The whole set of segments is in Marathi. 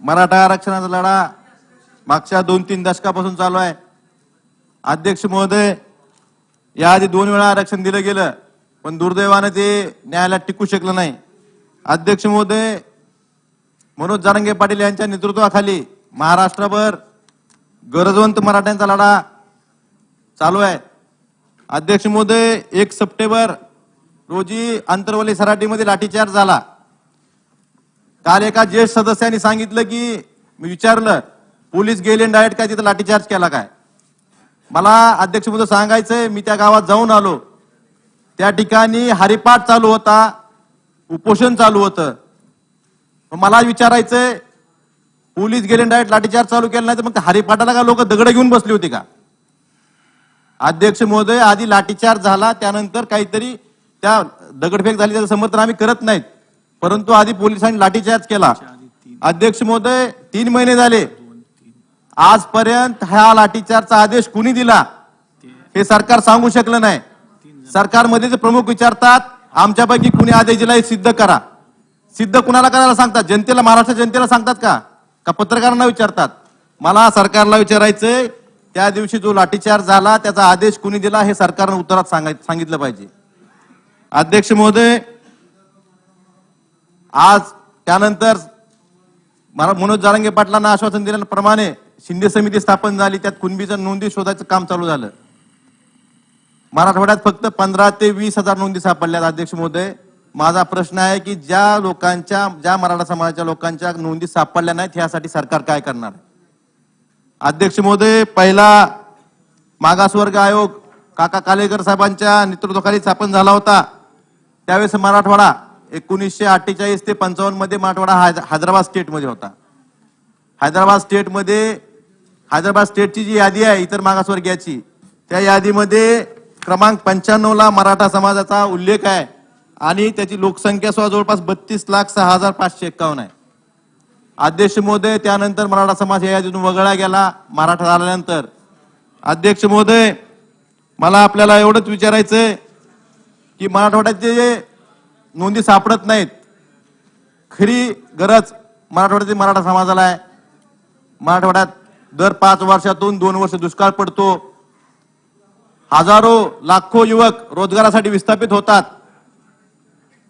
मराठा आरक्षणाचा लढा मागच्या दोन तीन दशकापासून चालू आहे. अध्यक्ष महोदय याआधी दोन वेळा आरक्षण दिलं गेलं पण दुर्दैवानं ते न्यायालयात टिकू शकलं नाही. अध्यक्ष महोदय मनोज जारंगे पाटील यांच्या नेतृत्वाखाली महाराष्ट्रभर गरजवंत मराठ्यांचा लढा चालू आहे. अध्यक्ष महोदय एक सप्टेंबर रोजी अंतरवली सराटीमध्ये लाठीचार्ज झाला. काल एका ज्येष्ठ सदस्याने सांगितलं की मी विचारलं पोलीस गेले डायरेक्ट काय तिथं लाठीचार्ज केला काय? मला अध्यक्ष महोदय सांगायचंय मी त्या गावात जाऊन आलो. त्या ठिकाणी हरिपाठ चालू होता उपोषण चालू होतं. मला विचारायचंय पोलीस गेले डायरेक्ट लाठीचार्ज चालू केला नाही तर मग हरिपाठाला का लोक दगड घेऊन बसली होती का? अध्यक्ष महोदय आधी लाठीचार्ज झाला त्यानंतर काहीतरी त्या दगडफेक झाली त्याचं समर्थन आम्ही करत नाहीत. परंतु आधी पोलिसांनी लाठीचार्ज केला. अध्यक्ष महोदय तीन महिने झाले. आजपर्यंत ह्या लाठीचार्जचा आदेश कुणी दिला? हे सरकार सांगू शकलं नाही. सरकारमध्ये जे प्रमुख विचारतात आमच्यापैकी कुणी आदेश दिला हे सिद्ध करा. सिद्ध कुणाला करायला सांगतात? जनतेला महाराष्ट्र जनतेला सांगतात का? का पत्रकारांना विचारतात? मला सरकारला विचारायचंय त्या दिवशी जो लाठीचार्ज झाला त्याचा आदेश कुणी दिला हे सरकारनं उत्तरात सांगाय सांगितलं पाहिजे. अध्यक्ष महोदय आज त्यानंतर मला मनोज जारंगे पाटलांना आश्वासन दिल्याप्रमाणे शिंदे समिती स्थापन झाली त्यात कुणबीच्या नोंदी शोधायचं काम चालू झालं. मराठवाड्यात फक्त पंधरा ते वीस हजार नोंदी सापडल्यात अध्यक्ष महोदय. माझा प्रश्न आहे की ज्या लोकांच्या ज्या मराठा समाजाच्या लोकांच्या नोंदी सापडल्या नाहीत यासाठी सरकार काय करणार अध्यक्ष महोदय पहिला मागासवर्ग आयोग काका कालेकर साहेबांच्या नेतृत्वाखाली स्थापन झाला होता. त्यावेळेस मराठवाडा एकोणीसशे अठ्ठेचाळीस ते पंचावन्नमध्ये मराठवाडा हैद- हैदराबाद स्टेटमध्ये होता. हैदराबाद स्टेटमध्ये हैदराबाद स्टेटची जी यादी आहे इतर मागासवर्गीयाची त्या यादीमध्ये क्रमांक पंच्याण्णव ला मराठा समाजाचा उल्लेख आहे आणि त्याची लोकसंख्या सुद्धा जवळपास बत्तीस लाख सहा हजार पाचशे एक्कावन्न आहे. अध्यक्ष महोदय त्यानंतर मराठा समाज या यादीतून वगळला गेला मराठा झाल्यानंतर. अध्यक्ष महोदय मला आपल्याला एवढंच विचारायचंय की मराठवाड्याचे जे नोंदी सापडत नाहीत. खरी गरज मराठवाड्यातील मराठा समाजाला आहे. मराठवाड्यात दर पाच वर्षातून दोन वर्ष दुष्काळ पडतो. हजारो लाखो युवक रोजगारासाठी विस्थापित होतात.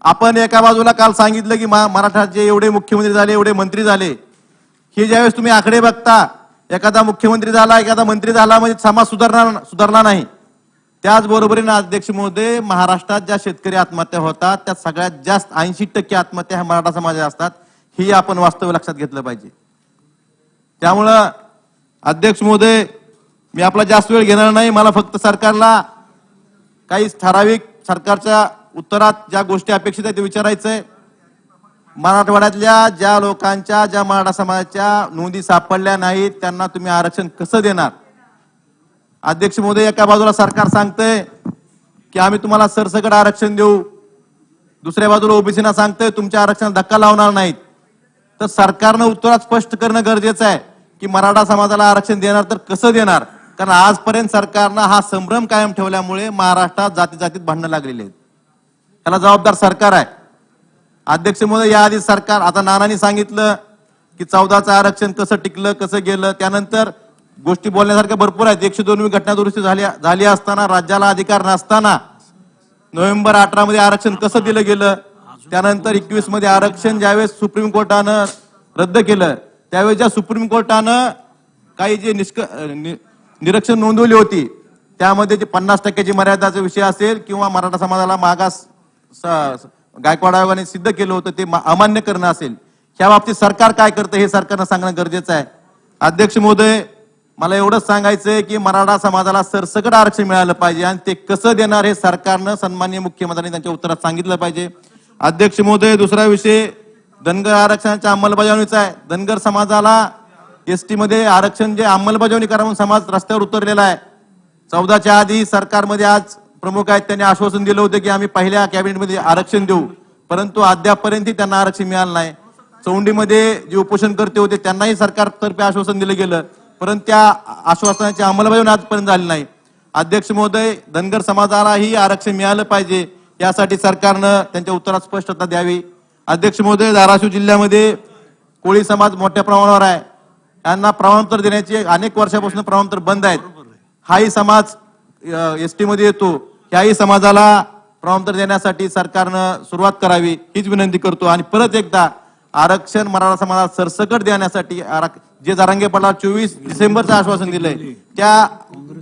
आपण एका बाजूला काल सांगितलं की मा- मराठाचे एवढे मुख्यमंत्री झाले एवढे मंत्री झाले. हे ज्यावेळेस तुम्ही आकडे बघता एखादा मुख्यमंत्री झाला एखादा मंत्री झाला म्हणजे समाज सुधारणार सुधारला नाही. त्याचबरोबरीने अध्यक्ष महोदय महाराष्ट्रात ज्या शेतकरी आत्महत्या होतात त्या सगळ्यात जास्त ऐंशी टक्के आत्महत्या ह्या मराठा समाजात असतात. ही आपण वास्तव लक्षात घेतलं पाहिजे. त्यामुळं अध्यक्ष महोदय मी आपला जास्त वेळ घेणार नाही. मला फक्त सरकारला काही ठराविक सरकारच्या उत्तरात ज्या गोष्टी अपेक्षित आहेत ते विचारायचं आहे मराठवाड्यातल्या ज्या लोकांच्या ज्या मराठा समाजाच्या नोंदी सापडल्या नाहीत त्यांना तुम्ही आरक्षण कसं देणार? अध्यक्ष महोदय एका बाजूला सरकार सांगतंय की आम्ही तुम्हाला सरसकट आरक्षण देऊ. दुसऱ्या बाजूला ओबीसीना सांगतंय तुमच्या आरक्षणाला धक्का लावणार नाहीत. तर सरकारनं उत्तरात स्पष्ट करणं गरजेचं आहे की मराठा समाजाला आरक्षण देणार तर कसं देणार? कारण आजपर्यंत सरकारनं हा संभ्रम कायम ठेवल्यामुळे महाराष्ट्रात जाती जातीत भांडणं लागलेली आहेत. त्याला जबाबदार सरकार आहे. अध्यक्ष महोदय याआधी सरकार आता नानांनी सांगितलं की चौदाचं आरक्षण कसं टिकलं कसं गेलं त्यानंतर गोष्टी बोलण्यासारख्या भरपूर आहेत. एकशे दोनवी घटना दुरुस्ती झाली झाली असताना राज्याला अधिकार नसताना नोव्हेंबर अठरा मध्ये आरक्षण कसं दिलं गेलं? त्यानंतर एकवीसमध्ये आरक्षण ज्यावेळेस सुप्रीम कोर्टानं रद्द केलं त्यावेळेस ज्या सुप्रीम कोर्टानं काही जे निष्क नि- निरीक्षण नोंदवली होती त्यामध्ये जे पन्नास टक्क्याची मर्यादाचा विषय असेल किंवा मराठा समाजाला मागास गायकवाड आयोगाने सिद्ध केलं होतं ते अमान्य करणं असेल. ह्या बाबतीत सरकार काय करतं हे सरकारनं सांगणं गरजेचं आहे. अध्यक्ष महोदय मला एवढंच सांगायचंय की मराठा समाजाला सरसकट आरक्षण मिळालं पाहिजे आणि ते कसं देणार हे सरकारनं सन्माननीय मुख्यमंत्र्यांनी त्यांच्या उत्तरात सांगितलं पाहिजे. अध्यक्ष महोदय दुसरा विषय धनगर आरक्षणाच्या अंमलबजावणीचा आहे. धनगर समाजाला एसमध्ये आरक्षण जे अंमलबजावणी करा म्हणून समाज रस्त्यावर उतरलेला आहे. चौदाच्या आधी सरकारमध्ये आज प्रमुख आहेत त्यांनी आश्वासन दिलं होतं की आम्ही पहिल्या कॅबिनेटमध्ये आरक्षण देऊ. परंतु अद्यापपर्यंत त्यांना आरक्षण मिळालं नाही. चौंडीमध्ये जे उपोषण करते होते त्यांनाही सरकारतर्फे आश्वासन दिलं गेलं. परंतु त्या आश्वासनाची अंमलबजावणी आजपर्यंत झाली नाही. अध्यक्ष महोदय धनगर समाजालाही आरक्षण मिळालं पाहिजे यासाठी सरकारनं त्यांच्या उत्तरात स्पष्टता द्यावी. अध्यक्ष महोदय धाराशिव जिल्ह्यामध्ये कोळी समाज मोठ्या प्रमाणावर आहे. यांना प्रमाणपत्र देण्याचे अनेक वर्षापासून प्रमाणपत्र बंद आहेत. हाही समाज एस टी मध्ये येतो. ह्याही समाजाला प्रमाणपत्र देण्यासाठी सरकारनं सुरुवात करावी हीच विनंती करतो. आणि परत एकदा आरक्षण मराठा समाजाला सरसकट देण्यासाठी जे जारांगे पाटला चोवीस डिसेंबरचं आश्वासन दिलंय त्या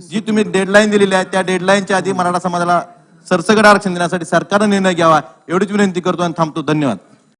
जी तुम्ही डेडलाईन दिलेली आहे त्या डेडलाईनच्या आधी मराठा समाजाला सरसकट आरक्षण देण्यासाठी सरकारनं निर्णय घ्यावा एवढीच विनंती करतो आणि थांबतो. धन्यवाद.